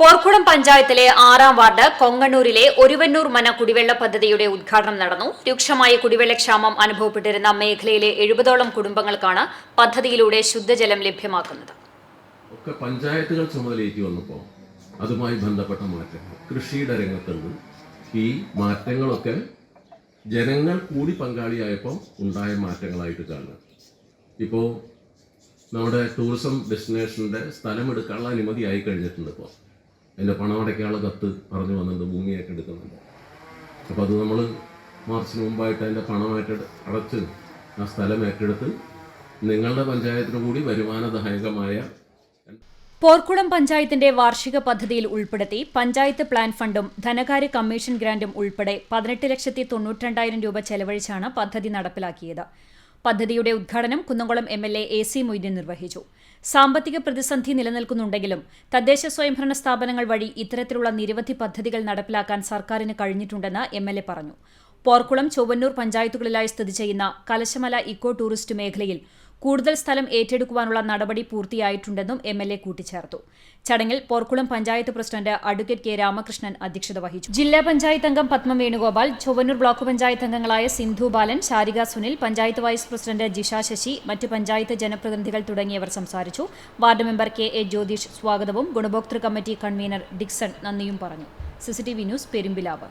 പോർക്കുളം പഞ്ചായത്തിലെ ആറാം വാർഡ് കൊങ്ങണ്ണൂരിലെ ഒരുവന്നൂർ മന കുടിവെള്ള പദ്ധതിയുടെ ഉദ്ഘാടനം നടന്നു. രൂക്ഷമായ കുടിവെള്ളക്ഷാമം അനുഭവപ്പെട്ടിരുന്ന മേഖലയിലെ എഴുപതോളം കുടുംബങ്ങൾക്കാണ് പദ്ധതിയിലൂടെ ശുദ്ധജലം ലഭ്യമാക്കുന്നത്. ഒക്കെ പഞ്ചായത്തുകൾ ചുമതലയേറ്റി വന്നപ്പോൾ അതുമായി ബന്ധപ്പെട്ട മാറ്റങ്ങൾ കൃഷിയുടെ രംഗത്തുണ്ട്. ഈ മാറ്റങ്ങളൊക്കെ ജനങ്ങൾ കൂടി പങ്കാളിയായപ്പോൾ ഉണ്ടായ മാറ്റങ്ങളായിട്ട് കാണുക ഇപ്പോൾ നമ്മുടെ ടൂറിസം ഡെസ്റ്റിനേഷന്റെ സ്ഥലമെടുക്കാനുള്ള അനുമതി ആയി കഴിഞ്ഞിട്ടുണ്ട് ഇപ്പോൾ അതിന്റെ പണം അടയ്ക്കാനുള്ള കത്ത് പറഞ്ഞു വന്നിട്ടുണ്ട് ഭൂമി എടുക്കുന്നുണ്ട്. അപ്പോൾ അത് നമ്മൾ മാർച്ചിന് മുമ്പായിട്ട് അതിന്റെ പണമായിട്ട് അടച്ച് ആ സ്ഥലം ഏറ്റെടുത്ത് നിങ്ങളുടെ പഞ്ചായത്തിന് കൂടി വരുമാനദായകമായ പോർക്കുളം പഞ്ചായത്തിന്റെ വാർഷിക പദ്ധതിയിൽ ഉൾപ്പെടുത്തി പഞ്ചായത്ത് പ്ലാൻ ഫണ്ടും ധനകാര്യ കമ്മീഷൻ ഗ്രാന്റും ഉൾപ്പെടെ പതിനെട്ട് ലക്ഷത്തി തൊണ്ണൂറ്റിരണ്ടായിരം രൂപ ചെലവഴിച്ചാണ് പദ്ധതി നടപ്പിലാക്കിയത്. പദ്ധതിയുടെ ഉദ്ഘാടനം Kunnamkulam M L A A C Moideen നിർവഹിച്ചു. സാമ്പത്തിക പ്രതിസന്ധി നിലനിൽക്കുന്നുണ്ടെങ്കിലും തദ്ദേശ സ്വയംഭരണ സ്ഥാപനങ്ങൾ വഴി ഇത്തരത്തിലുള്ള നിരവധി പദ്ധതികൾ നടപ്പിലാക്കാൻ സർക്കാരിന് കഴിഞ്ഞിട്ടുണ്ടെന്ന് എം എൽ എ പറഞ്ഞു. പോർക്കുളം ചൊവ്വന്നൂർ പഞ്ചായത്തുകളിലായി സ്ഥിതി ചെയ്യുന്ന കലശമല ഇക്കോ ടൂറിസ്റ്റ് മേഖലയിൽ കൂടുതൽ സ്ഥലം ഏറ്റെടുക്കുവാനുള്ള നടപടി പൂർത്തിയായിട്ടുണ്ടെന്നും എം എൽ എ കൂട്ടിച്ചേർത്തു. ചടങ്ങിൽ Porkulam panchayat president advocate K Ramakrishnan അധ്യക്ഷത വഹിച്ചു. ജില്ലാ പഞ്ചായത്ത് അംഗം പത്മ വേണുഗോപാൽ ചൊവ്വന്നൂർ ബ്ലോക്ക് പഞ്ചായത്ത് അംഗങ്ങളായ സിന്ധു ബാലൻ ശാരിക സുനിൽ പഞ്ചായത്ത് വൈസ് പ്രസിഡന്റ് ജിഷ ശശി മറ്റ് പഞ്ചായത്ത് ജനപ്രതിനിധികൾ തുടങ്ങിയവർ സംസാരിച്ചു. Ward member K A Jyothish സ്വാഗതവും ഗുണഭോക്തൃ കമ്മിറ്റി കൺവീനർ ഡിക്സൺ നന്ദിയും പറഞ്ഞു. CCTV news Perumbilavu.